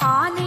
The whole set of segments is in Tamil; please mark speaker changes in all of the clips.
Speaker 1: ஆனை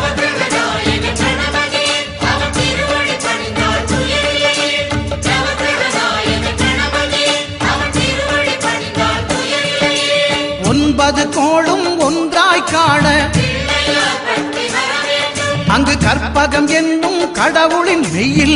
Speaker 2: ஒன்பது கோளும் ஒன்றாய் காண. அங்கு கற்பகம் என்னும் கடவுளின் மெயில்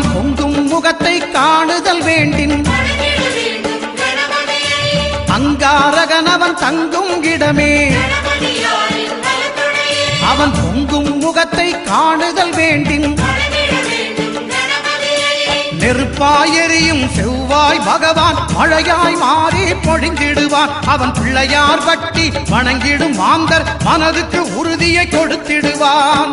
Speaker 2: அவன் பொங்கும் முகத்தை காணுதல் வேண்டின். அங்காரகனவன் தங்கும் இடமே. அவன் பொங்கும் முகத்தை காணுதல் வேண்டின். நெருப்பாயறியும் செவ்வாய் பகவான் மழையாய் மாறி பொழிந்திடுவான். அவன் பிள்ளையார் பட்டி வணங்கிடும் மாந்தர் மனதுக்கு உறுதியை கொடுத்திடுவான்.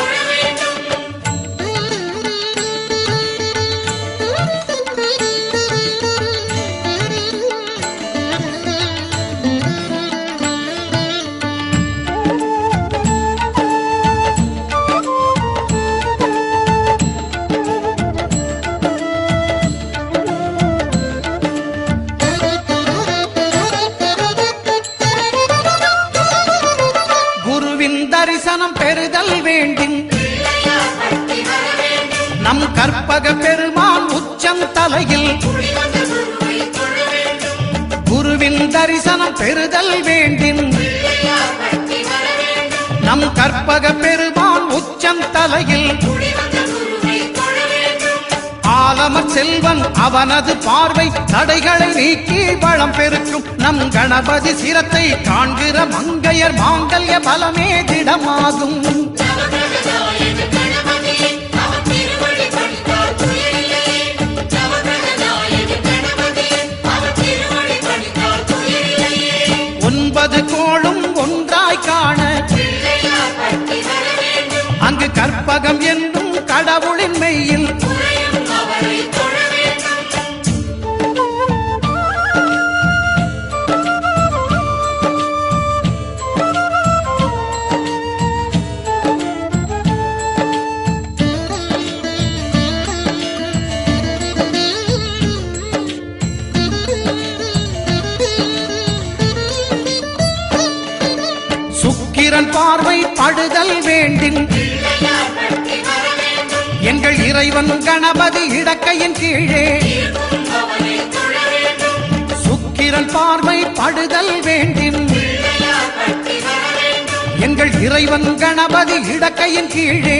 Speaker 2: தரிசனம் பெறுதல் வேண்டின். நம் கற்பக பெருமான் உச்சம் தலையில் குருவின் தரிசனம் பெறுதல் வேண்டின். நம் கற்பக பெருமான் உச்சம் தலையில் ஆலமர் செல்வன் அவனது பார்வை தடைகளை நீக்கி வளம் பெருக்கும். நம் கணபதி சிரத்தை காண்கிற மங்கையர் மாங்கல்ய பலமே திடமாகும். பார்வை படுதல் வேண்டின். எங்கள் இறைவன் கணபதி இடக்கையின் கீழே. சுக்கிரன் பார்வை படுதல் வேண்டின். எங்கள் இறைவன் கணபதி இடக்கையின் கீழே.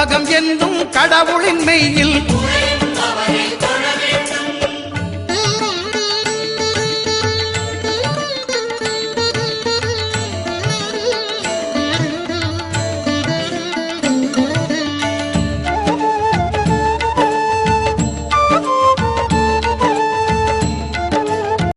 Speaker 2: கற்பகம் என்னும் கடவுளின் மெய்யில்